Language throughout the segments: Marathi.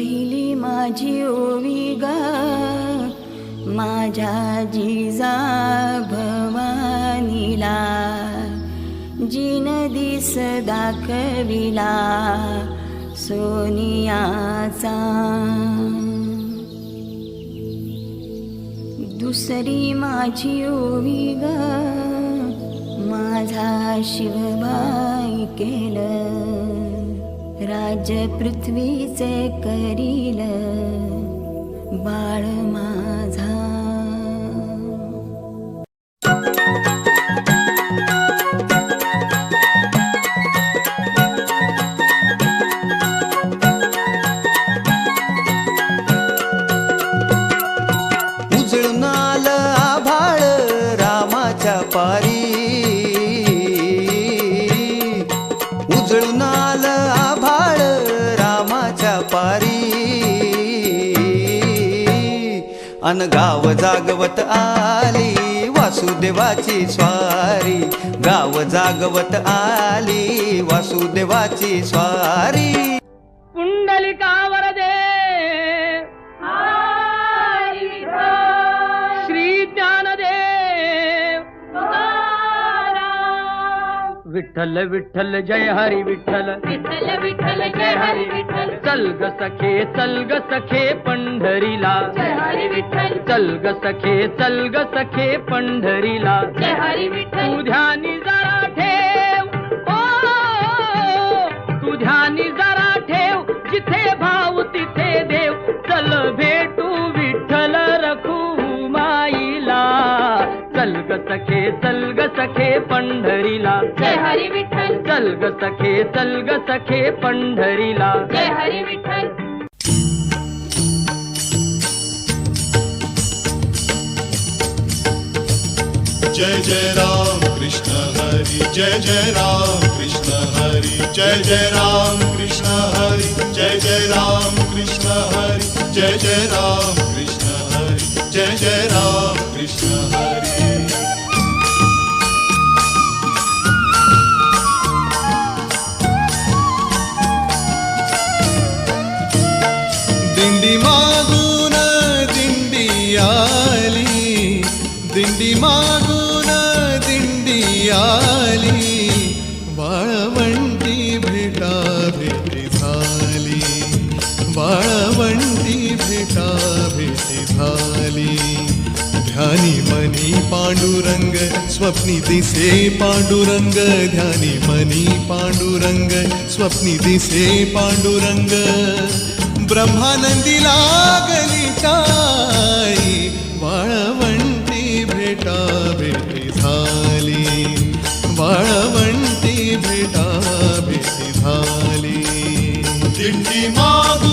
पहिली माझी ओवी गा. माझ्या जिजा भवानीला. जिन दिस दाखविला सोनियाचा. दुसरी माझी ओवी ग. माझा शिवबाई केलं. राज्य पृथ्वीचे करील बाळ माझा अन गाव जागवत आली वासुदेवाची स्वारी. गाव जागवत आली वासुदेवाची स्वारी. पुंडलिकावर दे श्री ज्ञानदेव. विठ्ठल विठ्ठल जय हरी विठ्ठल. विठ्ठल विठ्ठल जय हरी विठ्ठल. चल ग सखे चल ग सखे पंढरीला. चल ग सखे चल ग सखे पंढरीला. जय हरी तू विठ्ठल ध्यानी जरा ठेव. ओ तू ध्यानी जरा ठेव. जिथे भाव तिथे देव. चल भेटू सखे चल ग सखे पंढरीला। जय हरी विठ्ठल। चल ग सखे चल ग सखे पंढरीला। जय हरी विठ्ठल। जय जय राम कृष्ण हरी जय जय राम कृष्ण हरी जय जय राम कृष्ण हरि जय जय राम कृष्ण हरी जय जय राम कृष्ण हरि जय जय राम कृष्ण हरी। स्वप्नी दिसे पांडुरंग ध्यानी मनी पांडुरंग स्वप्नी दिसे पांडुरंग. ब्रह्मानंदी लागली टाळी वाळवंटी भेटा भेटी झाली. वाळवंटी भेटा भेटी झाली. दिंडी मागून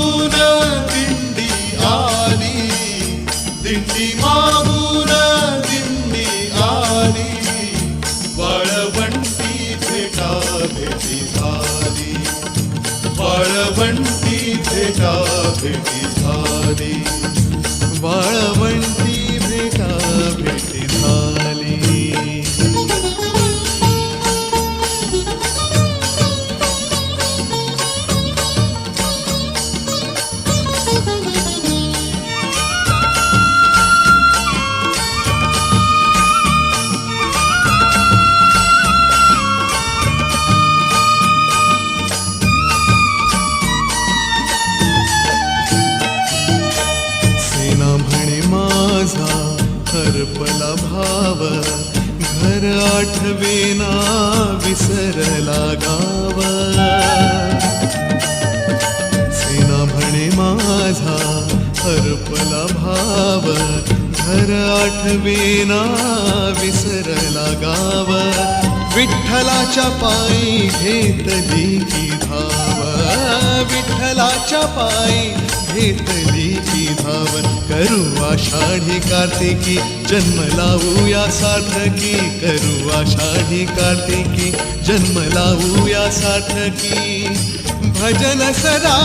भेटा भेटी झाली वाळवंटी देवाच्या पायी घेतली की धावन करू आषाढी कार्तिकी. जन्म लावूया सार्थकी. करू आषाढी कार्तिकी. जन्म लावूया सार्थकी. भजन सदा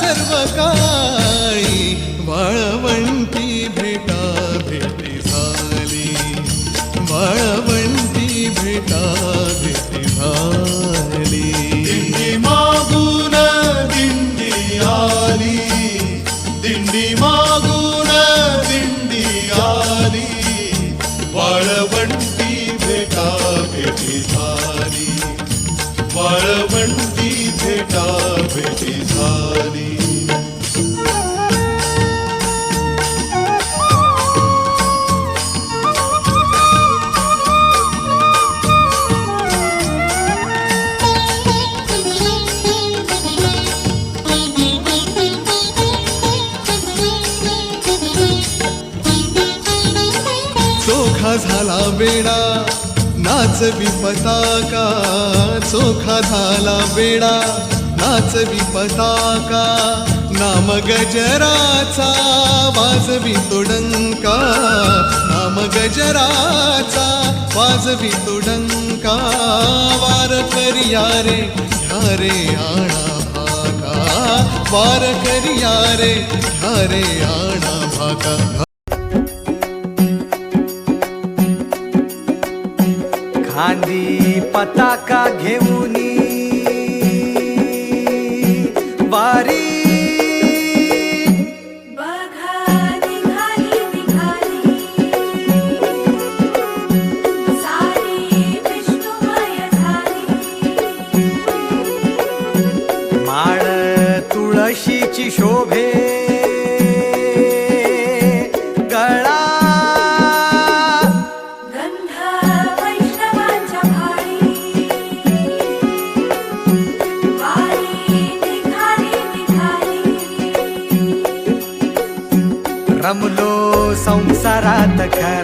सर्व काळी वाळवंटी भेटा भेटी झाली. वाळवंटी भेटा भेटी झाली. चोखा झाला बेडा नाच पताका चोखा झाला बेडा नाचवी पताका नाम गजराचा वाजवी तो डंका नाम गजराचा वाजवी तो डंका वार करिया रे हरे रे आणा भाका वार करिया रे हरे आणा भाका खांदी पताका घेऊन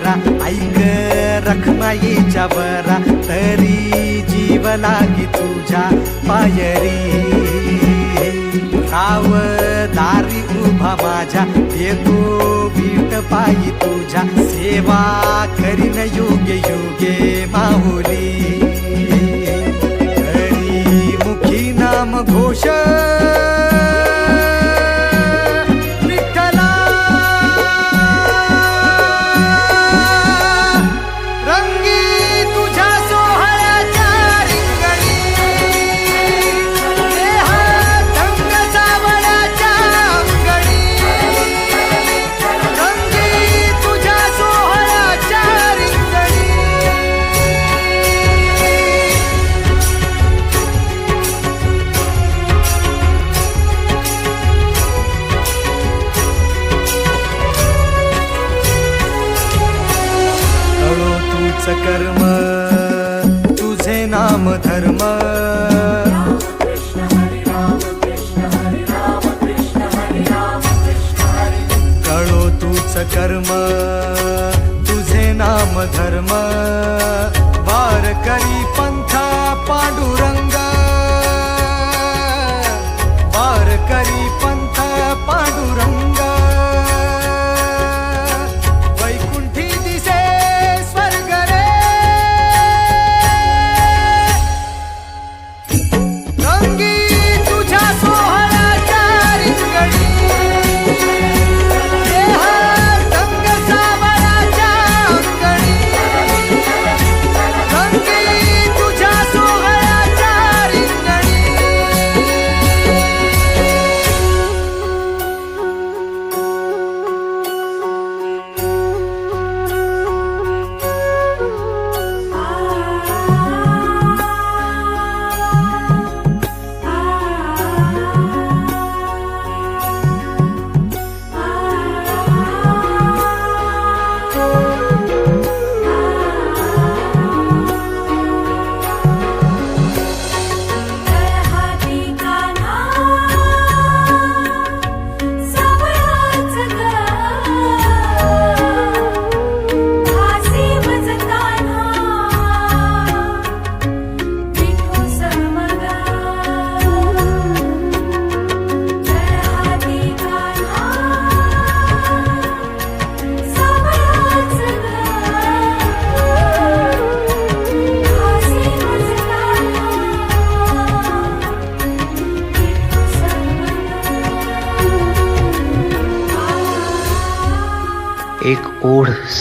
संसारात ऐक रखमाईच्या बरा. तरी जीव लागी तुझ्या पायरी. राव दारी उभा माझ्या. येतो बीट पायी तुझ्या. सेवा करीन योग्य योगे माहुली तरी मुखी नाम घोष.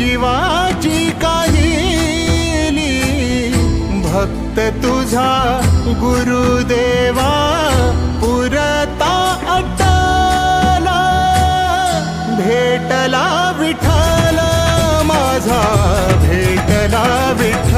जीवाची काहिली. भक्त तुझा गुरुदेवा पुरता अटला. भेटला विठ्ठल माझा भेटला विठ्ठल.